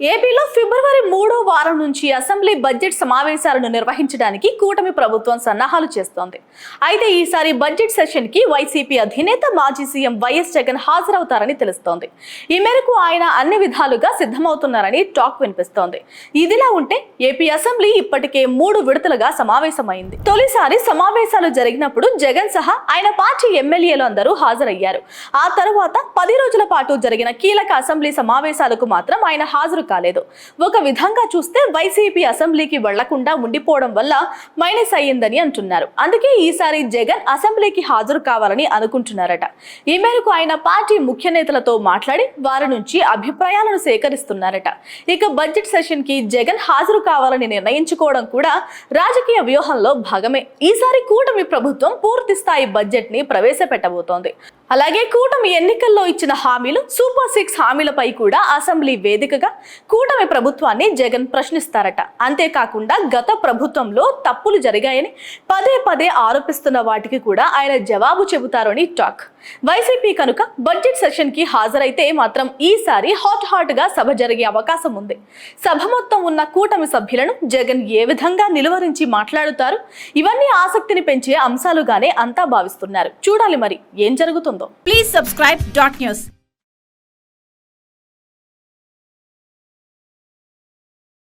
ఏపీలో ఫిబ్రవరి మూడో వారం నుంచి అసెంబ్లీ బడ్జెట్ సమావేశాలను నిర్వహించడానికి కూటమి ప్రభుత్వం సన్నాహాలు చేస్తోంది. అయితే ఈసారి బడ్జెట్ సెషన్కి వైసీపీ అధినేత మాజీ సీఎం వైఎస్ జగన్ హాజరవుతారని తెలుస్తోంది. ఈ మేరకు ఆయన అన్ని విధాలుగా సిద్ధమవుతున్నారని టాక్ వినిపిస్తోంది. ఇదిలా ఉంటే ఏపీ అసెంబ్లీ ఇప్పటికే మూడు విడతలుగా సమావేశమైంది. తొలిసారి సమావేశాలు జరిగినప్పుడు జగన్ సహా ఆయన పార్టీ ఎమ్మెల్యేలు అందరూ హాజరయ్యారు. ఆ తర్వాత పది రోజుల పాటు జరిగిన కీలక అసెంబ్లీ సమావేశాలకు మాత్రం ఆయన హాజరు కాలేదు. ఒక విధంగా చూస్తే వైసీపీ అసెంబ్లీకి వెళ్ళకుండా ఉండిపోవడం వల్ల మైనస్ అయ్యిందని అంటున్నారు. అందుకే ఈసారి జగన్ అసెంబ్లీకి హాజరు కావాలని అనుకుంటున్నారట. ఈ మేరకు ఆయన పార్టీ ముఖ్య నేతలతో మాట్లాడి వారి నుంచి అభిప్రాయాలను సేకరిస్తున్నారట. ఇక బడ్జెట్ సెషన్కి జగన్ హాజరు కావాలని నిర్ణయించుకోవడం కూడా రాజకీయ వ్యూహంలో భాగమే. ఈసారి కూటమి ప్రభుత్వం పూర్తి స్థాయి బడ్జెట్ని ప్రవేశపెట్టబోతోంది. అలాగే కూటమి ఎన్నికల్లో ఇచ్చిన హామీలు సూపర్ సిక్స్ హామీలపై కూడా అసెంబ్లీ వేదికగా కూటమి ప్రభుత్వాన్ని జగన్ ప్రశ్నిస్తారట. అంతేకాకుండా గత ప్రభుత్వంలో తప్పులు జరిగాయని పదే పదే ఆరోపిస్తున్న వాటికి కూడా ఆయన జవాబు చెబుతారని టాక్. వైసీపీ కనుక బడ్జెట్ సెషన్కి హాజరైతే మాత్రం ఈసారి హాట్ హాట్గా సభ జరిగే అవకాశం ఉంది. సభ మొత్తం ఉన్న కూటమి సభ్యులను జగన్ ఏ విధంగా నిలువరించి మాట్లాడుతారు? ఇవన్నీ ఆసక్తిని పెంచే అంశాలుగానే అంతా భావిస్తున్నారు. చూడాలి మరి ఏం జరుగుతుందో. Please subscribe dot news.